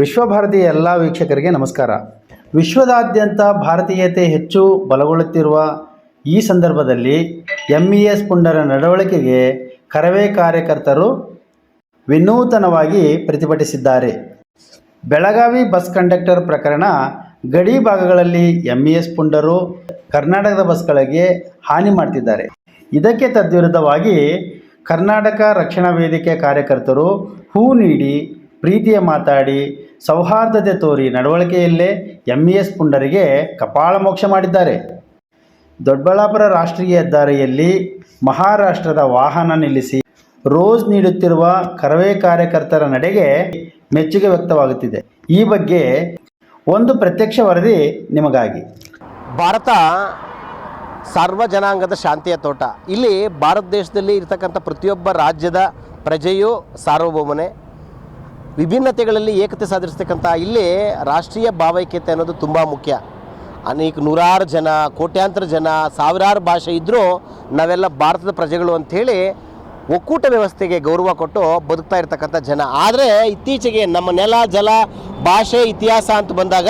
ವಿಶ್ವಭಾರತಿ ಎಲ್ಲ ವೀಕ್ಷಕರಿಗೆ ನಮಸ್ಕಾರ. ವಿಶ್ವದಾದ್ಯಂತ ಭಾರತೀಯತೆ ಹೆಚ್ಚು ಬಲಗೊಳ್ಳುತ್ತಿರುವ ಈ ಸಂದರ್ಭದಲ್ಲಿ ಎಂ ಇ ಎಸ್ ಪುಂಡರ ನಡವಳಿಕೆಗೆ ಕರವೇ ಕಾರ್ಯಕರ್ತರು ವಿನೂತನವಾಗಿ ಪ್ರತಿಭಟಿಸಿದ್ದಾರೆ. ಬೆಳಗಾವಿ ಬಸ್ ಕಂಡಕ್ಟರ್ ಪ್ರಕರಣ ಗಡಿ ಭಾಗಗಳಲ್ಲಿ ಎಂ ಇ ಎಸ್ ಪುಂಡರು ಕರ್ನಾಟಕದ ಬಸ್ಗಳಿಗೆ ಹಾನಿ ಮಾಡ್ತಿದ್ದಾರೆ. ಇದಕ್ಕೆ ತದ್ವಿರುದ್ಧವಾಗಿ ಕರ್ನಾಟಕ ರಕ್ಷಣಾ ವೇದಿಕೆ ಕಾರ್ಯಕರ್ತರು ಹೂ ನೀಡಿ, ಪ್ರೀತಿಯ ಮಾತಾಡಿ ಸೌಹಾರ್ದತೆ ತೋರಿ ನಡವಳಿಕೆಯಲ್ಲೇ ಎಂ ಎಸ್ ಪುಂಡರಿಗೆ ಕಪಾಳ ಮೋಕ್ಷ ಮಾಡಿದ್ದಾರೆ. ದೊಡ್ಡಬಳ್ಳಾಪುರ ರಾಷ್ಟ್ರೀಯ ಹೆದ್ದಾರಿಯಲ್ಲಿ ಮಹಾರಾಷ್ಟ್ರದ ವಾಹನ ನಿಲ್ಲಿಸಿ ರೋಜ್ ನೀಡುತ್ತಿರುವ ಕರವೇ ಕಾರ್ಯಕರ್ತರ ನಡೆಗೆ ಮೆಚ್ಚುಗೆ ವ್ಯಕ್ತವಾಗುತ್ತಿದೆ. ಈ ಬಗ್ಗೆ ಒಂದು ಪ್ರತ್ಯಕ್ಷ ವರದಿ ನಿಮಗಾಗಿ. ಭಾರತ ಸಾರ್ವಜನಾಂಗದ ಶಾಂತಿಯ ತೋಟ. ಇಲ್ಲಿ ಭಾರತ ದೇಶದಲ್ಲಿ ಇರತಕ್ಕಂಥ ಪ್ರತಿಯೊಬ್ಬ ರಾಜ್ಯದ ಪ್ರಜೆಯೂ ಸಾರ್ವಭೌಮನೆ. ವಿಭಿನ್ನತೆಗಳಲ್ಲಿ ಏಕತೆ ಸಾಧಿಸ್ತಕ್ಕಂಥ ಇಲ್ಲಿ ರಾಷ್ಟ್ರೀಯ ಭಾವೈಕ್ಯತೆ ಅನ್ನೋದು ತುಂಬ ಮುಖ್ಯ. ಅನೇಕ ನೂರಾರು ಜನ, ಕೋಟ್ಯಾಂತರ ಜನ, ಸಾವಿರಾರು ಭಾಷೆ ಇದ್ದರೂ ನಾವೆಲ್ಲ ಭಾರತದ ಪ್ರಜೆಗಳು ಅಂಥೇಳಿ ಒಕ್ಕೂಟ ವ್ಯವಸ್ಥೆಗೆ ಗೌರವ ಕೊಟ್ಟು ಬದುಕ್ತಾ ಇರ್ತಕ್ಕಂಥ ಜನ. ಆದರೆ ಇತ್ತೀಚೆಗೆ ನಮ್ಮ ನೆಲ, ಜಲ, ಭಾಷೆ, ಇತಿಹಾಸ ಅಂತ ಬಂದಾಗ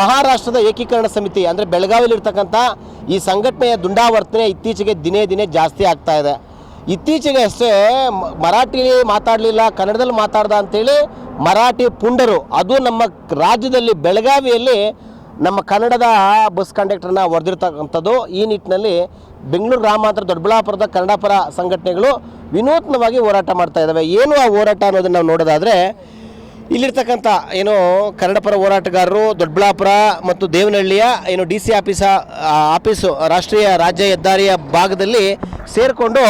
ಮಹಾರಾಷ್ಟ್ರದ ಏಕೀಕರಣ ಸಮಿತಿ ಅಂದರೆ ಬೆಳಗಾವಿಲಿರ್ತಕ್ಕಂಥ ಈ ಸಂಘಟನೆಯ ದುಂಡಾವರ್ತನೆ ಇತ್ತೀಚೆಗೆ ದಿನೇ ದಿನೇ ಜಾಸ್ತಿ ಆಗ್ತಾ ಇದೆ. ಇತ್ತೀಚೆಗೆ ಅಷ್ಟೇ ಮರಾಠಿ ಮಾತಾಡಲಿಲ್ಲ, ಕನ್ನಡದಲ್ಲಿ ಮಾತಾಡ್ದ ಅಂತೇಳಿ ಮರಾಠಿ ಪುಂಡರು, ಅದು ನಮ್ಮ ರಾಜ್ಯದಲ್ಲಿ ಬೆಳಗಾವಿಯಲ್ಲಿ ನಮ್ಮ ಕನ್ನಡದ ಬಸ್ ಕಂಡಕ್ಟರ್ನ ಹೊಡೆದಿರ್ತಕ್ಕಂಥದ್ದು ಈ ನಿಟ್ಟಿನಲ್ಲಿ ಬೆಂಗಳೂರು ಗ್ರಾಮಾಂತರ ದೊಡ್ಡಬಳ್ಳಾಪುರದ ಕನ್ನಡ ಪರ ಸಂಘಟನೆಗಳು ವಿನೂತನವಾಗಿ ಹೋರಾಟ ಮಾಡ್ತಾ ಇದ್ದಾವೆ ಏನು ಆ ಹೋರಾಟ ಅನ್ನೋದನ್ನು ನಾವು ನೋಡೋದಾದರೆ, ಇಲ್ಲಿರ್ತಕ್ಕಂಥ ಏನು ಕನ್ನಡ ಪರ ಹೋರಾಟಗಾರರು, ದೊಡ್ಡಬಳ್ಳಾಪುರ ಮತ್ತು ದೇವನಹಳ್ಳಿಯ ಏನು ಡಿ ಸಿ ಆಫೀಸ ಆಫೀಸು, ರಾಷ್ಟ್ರೀಯ ರಾಜ್ಯ ಹೆದ್ದಾರಿಯ ಭಾಗದಲ್ಲಿ ಸೇರಿಕೊಂಡು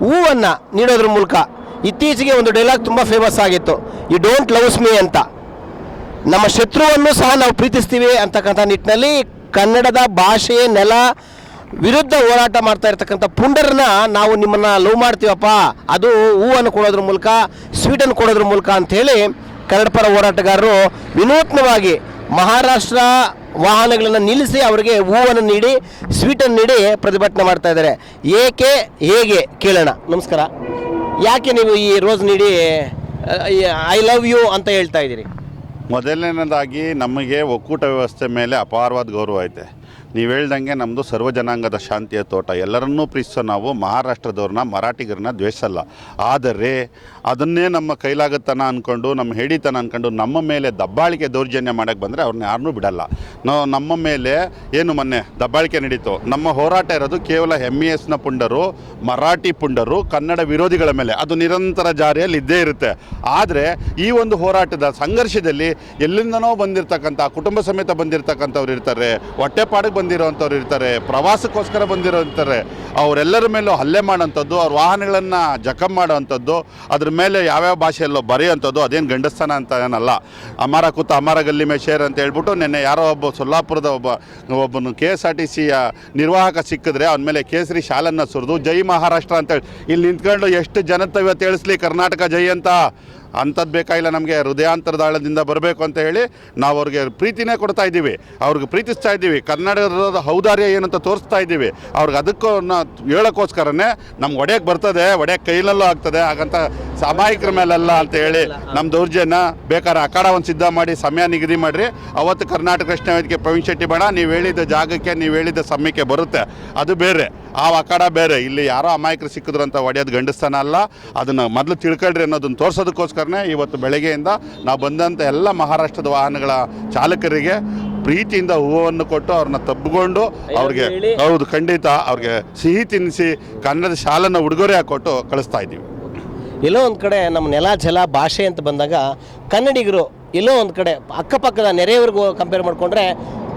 ಹೂವನ್ನು ನೀಡೋದ್ರ ಮೂಲಕ ಇತ್ತೀಚೆಗೆ ಒಂದು ಡೈಲಾಗ್ ತುಂಬ ಫೇಮಸ್ ಆಗಿತ್ತು. ಯು ಡೋಂಟ್ ಲವ್ಸ್ ಮೀ ಅಂತ. ನಮ್ಮ ಶತ್ರುವನ್ನು ಸಹ ನಾವು ಪ್ರೀತಿಸ್ತೀವಿ ಅಂತಕ್ಕಂಥ ನಿಟ್ಟಿನಲ್ಲಿ ಕನ್ನಡದ ಭಾಷೆ ನೆಲ ವಿರುದ್ಧ ಹೋರಾಟ ಮಾಡ್ತಾ ಇರ್ತಕ್ಕಂಥ ಪುಂಡರನ್ನ ನಾವು ನಿಮ್ಮನ್ನ ಲವ್ ಮಾಡ್ತೀವಪ್ಪ. ಅದು ಹೂವನ್ನು ಕೊಡೋದ್ರ ಮೂಲಕ ಸ್ವೀಟನ್ನು ಕೊಡೋದ್ರ ಮೂಲಕ ಅಂಥೇಳಿ ಕನ್ನಡ ಪರ ಹೋರಾಟಗಾರರು ವಿನೂತ್ನವಾಗಿ ಮಹಾರಾಷ್ಟ್ರ ವಾಹನಗಳನ್ನು ನಿಲ್ಲಿಸಿ ಅವರಿಗೆ ಹೂವನ್ನು ನೀಡಿ ಸ್ವೀಟನ್ನು ನೀಡಿ ಪ್ರತಿಭಟನೆ ಮಾಡ್ತಾ ಇದ್ದಾರೆ. ಏಕೆ, ಹೇಗೆ, ಕೇಳೋಣ. ನಮಸ್ಕಾರ. ಯಾಕೆ ನೀವು ಈ ರೋಸ್ ನೀಡಿ ಐ ಲವ್ ಯು ಅಂತ ಹೇಳ್ತಾ ಇದ್ದೀರಿ? ಮೊದಲನೇದಾಗಿ ನಮಗೆ ಒಕ್ಕೂಟ ವ್ಯವಸ್ಥೆ ಮೇಲೆ ಅಪಾರವಾದ ಗೌರವ ಐತೆ. ನೀವು ಹೇಳ್ದಂಗೆ ನಮ್ಮದು ಸರ್ವ ಜನಾಂಗದ ಶಾಂತಿಯ ತೋಟ. ಎಲ್ಲರನ್ನೂ ಪ್ರೀತಿಸೋ ನಾವು ಮಹಾರಾಷ್ಟ್ರದವ್ರನ್ನ, ಮರಾಠಿಗರನ್ನ ದ್ವೇಷಲ್ಲ ಆದರೆ ಅದನ್ನೇ ನಮ್ಮ ಕೈಲಾಗತ್ತನ ಅಂದ್ಕೊಂಡು ನಮ್ಮ ಹೇಡಿತನ ಅಂದ್ಕೊಂಡು ನಮ್ಮ ಮೇಲೆ ದಬ್ಬಾಳಿಕೆ ದೌರ್ಜನ್ಯ ಮಾಡೋಕ್ಕೆ ಬಂದರೆ ಅವ್ರನ್ನ ಯಾರನ್ನೂ ಬಿಡಲ್ಲ. ನಾವು ನಮ್ಮ ಮೇಲೆ ಏನು ಮೊನ್ನೆ ದಬ್ಬಾಳಿಕೆ ನಡೀತು. ನಮ್ಮ ಹೋರಾಟ ಇರೋದು ಕೇವಲ ಎಂ ಎಸ್ನ ಪುಂಡರು, ಮರಾಠಿ ಪುಂಡರು, ಕನ್ನಡ ವಿರೋಧಿಗಳ ಮೇಲೆ. ಅದು ನಿರಂತರ ಜಾರಿಯಲ್ಲಿ ಇದ್ದೇ ಇರುತ್ತೆ. ಆದರೆ ಈ ಒಂದು ಹೋರಾಟದ ಸಂಘರ್ಷದಲ್ಲಿ ಎಲ್ಲಿಂದನೋ ಬಂದಿರತಕ್ಕಂಥ, ಕುಟುಂಬ ಸಮೇತ ಬಂದಿರತಕ್ಕಂಥವ್ರು ಇರ್ತಾರೆ. ಹೊಟ್ಟೆಪಾಡಿಗೆ ಬಂದಿರೋವಂಥವ್ರು ಇರ್ತಾರೆ, ಪ್ರವಾಸಕ್ಕೋಸ್ಕರ ಬಂದಿರೋ ಇರ್ತಾರೆ ಅವರೆಲ್ಲರ ಮೇಲೂ ಹಲ್ಲೆ ಮಾಡೋಂಥದ್ದು ಅವ್ರ ವಾಹನಗಳನ್ನು ಜಖಮ್ ಮಾಡೋವಂಥದ್ದು, ಅದ್ರ ಮೇಲೆ ಯಾವ್ಯಾವ ಭಾಷೆಯಲ್ಲೋ ಬರೆಯೋಂಥದ್ದು ಅದೇನು ಗಂಡಸ್ಥಾನ ಅಂತ ಏನಲ್ಲ. ಅಮಾರ ಕೂತ ಅಮಾರ ಗಲ್ಲಿ ಮೇ ಶೇರ್ ಅಂತ ಹೇಳ್ಬಿಟ್ಟು ನಿನ್ನೆ ಯಾರೋ ಒಬ್ಬ ಸೊಲ್ಲಾಪುರದ ಒಬ್ಬ, ಒಬ್ಬನು ಕೆ ಎಸ್ ಆರ್ ಟಿ ಸಿಯ ನಿರ್ವಾಹಕ ಸಿಕ್ಕಿದ್ರೆ ಅವನ ಮೇಲೆ ಕೇಸರಿ ಶಾಲನ್ನು ಸುರಿದು ಜೈ ಮಹಾರಾಷ್ಟ್ರ ಅಂತೇಳಿ ಇಲ್ಲಿ ನಿಂತ್ಕೊಂಡು ಎಷ್ಟು ಜನತ ಇವತ್ತು ತಿಳಿಸ್ಲಿ ಕರ್ನಾಟಕ ಜೈ ಅಂತ? ಅಂಥದ್ದು ಬೇಕಾಗಿಲ್ಲ ನಮಗೆ ಹೃದಯಾಂತರದಾಳದಿಂದ ಬರಬೇಕು ಅಂತ ಹೇಳಿ ನಾವು ಅವ್ರಿಗೆ ಪ್ರೀತಿನೇ ಕೊಡ್ತಾ ಇದ್ದೀವಿ. ಅವ್ರಿಗೆ ಪ್ರೀತಿಸ್ತಾ ಇದ್ದೀವಿ. ಕನ್ನಡದ ಔದಾರ್ಯ ಏನಂತ ತೋರಿಸ್ತಾ ಇದ್ದೀವಿ. ಅವ್ರಿಗೆ ಅದಕ್ಕೂ ಹೇಳೋಕ್ಕೋಸ್ಕರನೇ ನಮ್ಗೆ ಒಡೆಯಕ್ಕೆ ಬರ್ತದೆ, ಒಡೆಯಕ್ಕೆ ಕೈಲಲ್ಲೂ ಆಗ್ತದೆ. ಹಾಗಂತ ಸಾಮಾಯಿಕರ ಮೇಲಲ್ಲ ಅಂತ ಹೇಳಿ ನಮ್ಮ ದೌರ್ಜನ್ಯ ಬೇಕಾದ್ರೆ ಅಖಾಡ ಒಂದು ಸಿದ್ಧ ಮಾಡಿ ಸಮಯ ನಿಗದಿ ಮಾಡಿರಿ. ಅವತ್ತು ಕರ್ನಾಟಕ ಕೃಷ್ಣ ವೇದಿಕೆ ಪ್ರವೀಣ್ ಶೆಟ್ಟಿ ಬೇಡ ನೀವು ಹೇಳಿದ ಜಾಗಕ್ಕೆ ನೀವು ಹೇಳಿದ ಸಮಯಕ್ಕೆ ಬರುತ್ತೆ. ಅದು ಬೇರೆ. ಆ ಅಖಾಡ ಬೇರೆ. ಇಲ್ಲಿ ಯಾರೋ ಅಮಾಯಕರು ಸಿಕ್ಕಿದ್ರು ಅಂತ ಒಡೆಯೋದು ಗಂಡಸ್ತಾನ ಅಲ್ಲ. ಅದನ್ನು ಮೊದಲು ತಿಳ್ಕೊಳ್ರಿ ಅನ್ನೋದನ್ನು ತೋರಿಸೋದಕ್ಕೋಸ್ಕರನೇ ಇವತ್ತು ಬೆಳಗ್ಗೆಯಿಂದ ನಾವು ಬಂದಂಥ ಎಲ್ಲ ಮಹಾರಾಷ್ಟ್ರದ ವಾಹನಗಳ ಚಾಲಕರಿಗೆ ಪ್ರೀತಿಯಿಂದ ಹೂವನ್ನು ಕೊಟ್ಟು ಅವ್ರನ್ನ ತಬ್ಬಿಕೊಂಡು ಅವ್ರಿಗೆ ಹೌದು ಖಂಡಿತ ಅವ್ರಿಗೆ ಸಿಹಿ ತಿನ್ನಿಸಿ ಕನ್ನಡದ ಶಾಲನ್ನು ಉಡುಗೊರೆ ಹಾಕೊಟ್ಟು ಕಳಿಸ್ತಾ ಇದ್ದೀವಿ. ಎಲ್ಲೋ ಒಂದು ಕಡೆ ನಮ್ಮ ನೆಲ, ಜಲ, ಭಾಷೆ ಅಂತ ಬಂದಾಗ ಕನ್ನಡಿಗರು ಎಲ್ಲೋ ಒಂದು ಕಡೆ ಅಕ್ಕಪಕ್ಕದ ನೆರೆಯವ್ರಿಗೂ ಕಂಪೇರ್ ಮಾಡಿಕೊಂಡ್ರೆ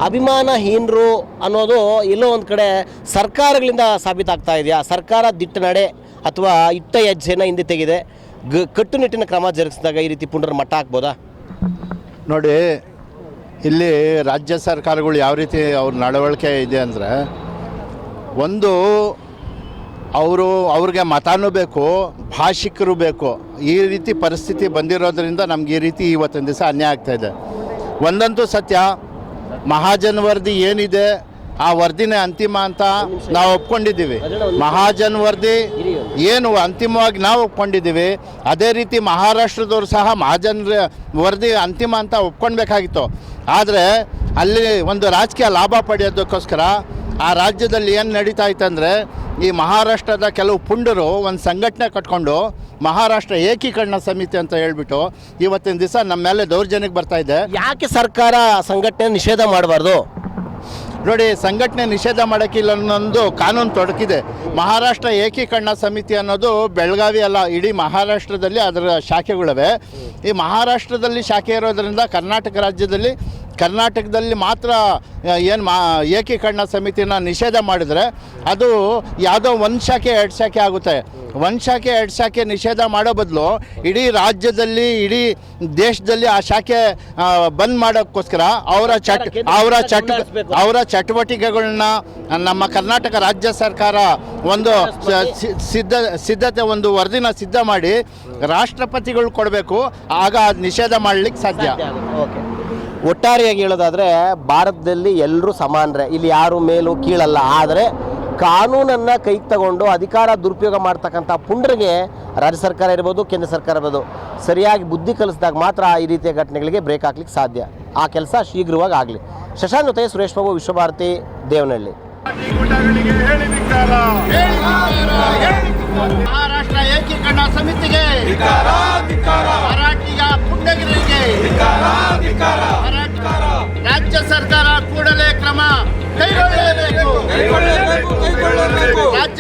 ಅಭಿಮಾನಹೀನರು ಅನ್ನೋದು ಎಲ್ಲೋ ಒಂದು ಕಡೆ ಸರ್ಕಾರಗಳಿಂದ ಸಾಬೀತಾಗ್ತಾ ಇದೆಯಾ? ಸರ್ಕಾರ ದಿಟ್ಟ ನಡೆ ಅಥವಾ ಇಟ್ಟ ಹೆಜ್ಜೆನ ಹಿಂದೆ ತೆಗೆದೆ? ಗ ಕಟ್ಟುನಿಟ್ಟಿನ ಕ್ರಮ ಜರುಗಿಸಿದಾಗ ಈ ರೀತಿ ಪುನರ್ ಮಟ್ಟ ಹಾಕ್ಬೋದಾ? ನೋಡಿ, ಇಲ್ಲಿ ರಾಜ್ಯ ಸರ್ಕಾರಗಳು ಯಾವ ರೀತಿ ಅವ್ರ ನಡವಳಿಕೆ ಇದೆ ಅಂದರೆ, ಒಂದು ಅವರು ಅವ್ರಿಗೆ ಮತನೂ ಬೇಕು, ಭಾಷಿಕರು ಬೇಕು. ಈ ರೀತಿ ಪರಿಸ್ಥಿತಿ ಬಂದಿರೋದ್ರಿಂದ ನಮ್ಗೆ ಈ ರೀತಿ ಇವತ್ತಿನ ದಿವಸ ಅನ್ಯಾಯ ಆಗ್ತಾಯಿದೆ ಒಂದಂತೂ ಸತ್ಯ ಮಹಾಜನ್ ವರದಿ ಏನಿದೆ, ಆ ವರದಿನೇ ಅಂತಿಮ ಅಂತ ನಾವು ಒಪ್ಕೊಂಡಿದ್ದೀವಿ. ಮಹಾಜನ್ ವರದಿ ಏನು ಅಂತಿಮವಾಗಿ ನಾವು ಒಪ್ಕೊಂಡಿದ್ದೀವಿ. ಅದೇ ರೀತಿ ಮಹಾರಾಷ್ಟ್ರದವರು ಸಹ ಮಹಾಜನ್ ವರದಿ ಅಂತಿಮ ಅಂತ ಒಪ್ಕೊಳ್ಬೇಕಾಗಿತ್ತು ಆದರೆ ಅಲ್ಲಿ ಒಂದು ರಾಜಕೀಯ ಲಾಭ ಪಡೆಯೋದಕ್ಕೋಸ್ಕರ ಆ ರಾಜ್ಯದಲ್ಲಿ ಏನು ನಡೀತಾ ಇತ್ತಂದರೆ ಈ ಮಹಾರಾಷ್ಟ್ರದ ಕೆಲವು ಪುಂಡರು ಒಂದು ಸಂಘಟನೆ ಕಟ್ಕೊಂಡು ಮಹಾರಾಷ್ಟ್ರ ಏಕೀಕರಣ ಸಮಿತಿ ಅಂತ ಹೇಳ್ಬಿಟ್ಟು ಇವತ್ತಿನ ದಿವಸ ನಮ್ಮ ಮೇಲೆ ದೌರ್ಜನ್ಯಕ್ಕೆ ಬರ್ತಾ ಇದೆ. ಯಾಕೆ ಸರ್ಕಾರ ಸಂಘಟನೆ ನಿಷೇಧ ಮಾಡಬಾರ್ದು? ನೋಡಿ ಸಂಘಟನೆ ನಿಷೇಧ ಮಾಡೋಕ್ಕಿಲ್ಲ ಅನ್ನೊಂದು ಕಾನೂನು ತೊಡಕಿದೆ. ಮಹಾರಾಷ್ಟ್ರ ಏಕೀಕರಣ ಸಮಿತಿ ಅನ್ನೋದು ಬೆಳಗಾವಿ ಅಲ್ಲ ಇಡೀ ಮಹಾರಾಷ್ಟ್ರದಲ್ಲಿ ಅದರ ಶಾಖೆಗಳಿವೆ. ಈ ಮಹಾರಾಷ್ಟ್ರದಲ್ಲಿ ಶಾಖೆ ಇರೋದರಿಂದ ಕರ್ನಾಟಕ ರಾಜ್ಯದಲ್ಲಿ ಕರ್ನಾಟಕದಲ್ಲಿ ಮಾತ್ರ ಏನು ಮಾ ಏಕೀಕರಣ ಸಮಿತಿನ ನಿಷೇಧ ಮಾಡಿದರೆ ಅದು ಯಾವುದೋ ಒಂದು ಶಾಖೆ, ಎರಡು ಶಾಖೆ ಆಗುತ್ತೆ. ಒಂದು ಶಾಖೆ, ಎರಡು ಶಾಖೆ ನಿಷೇಧ ಮಾಡೋ ಬದಲು ಇಡೀ ರಾಜ್ಯದಲ್ಲಿ, ಇಡೀ ದೇಶದಲ್ಲಿ ಆ ಶಾಖೆ ಬಂದ್ ಮಾಡೋಕ್ಕೋಸ್ಕರ ಅವರ ಚಟ್, ಅವರ ಚಟ, ಅವರ ಚಟುವಟಿಕೆಗಳನ್ನ ನಮ್ಮ ಕರ್ನಾಟಕ ರಾಜ್ಯ ಸರ್ಕಾರ ಒಂದು ಸಿದ್ಧ, ಸಿದ್ಧತೆ, ಒಂದು ವರದಿನ ಸಿದ್ಧ ಮಾಡಿ ರಾಷ್ಟ್ರಪತಿಗಳು ಕೊಡಬೇಕು. ಆಗ ನಿಷೇಧ ಮಾಡಲಿಕ್ಕೆ ಸಾಧ್ಯ. ಒಟ್ಟಾರೆಯಾಗಿ ಹೇಳೋದಾದರೆ ಭಾರತದಲ್ಲಿ ಎಲ್ಲರೂ ಸಮಾನರೇ ಇಲ್ಲಿ ಯಾರು ಮೇಲು ಕೀಳಲ್ಲ ಆದರೆ ಕಾನೂನನ್ನು ಕೈಗೆ ತಗೊಂಡು ಅಧಿಕಾರ ದುರುಪಯೋಗ ಮಾಡ್ತಕ್ಕಂಥ ಪುಂಡ್ರಿಗೆ ರಾಜ್ಯ ಸರ್ಕಾರ ಇರ್ಬೋದು ಕೇಂದ್ರ ಸರ್ಕಾರ ಇರ್ಬೋದು ಸರಿಯಾಗಿ ಬುದ್ಧಿ ಕಲಿಸಿದಾಗ ಮಾತ್ರ ಈ ರೀತಿಯ ಘಟನೆಗಳಿಗೆ ಬ್ರೇಕ್ ಹಾಕ್ಲಿಕ್ಕೆ ಸಾಧ್ಯ ಆ ಕೆಲಸ ಶೀಘ್ರವಾಗಿ ಆಗಲಿ ಶಶಾಂಕ್ ಜೊತೆ ಸುರೇಶ್ ಬಾಬು ವಿಶ್ವಭಾರತಿ ದೇವನಹಳ್ಳಿ ಮಹಾರಾಷ್ಟ್ರ ಏಕೀಕರಣ ಸರ್ಕಾರ ಕೂಡಲೇ ಕ್ರಮ ಕೈಗೊಳ್ಳಬೇಕು ರಾಜ್ಯ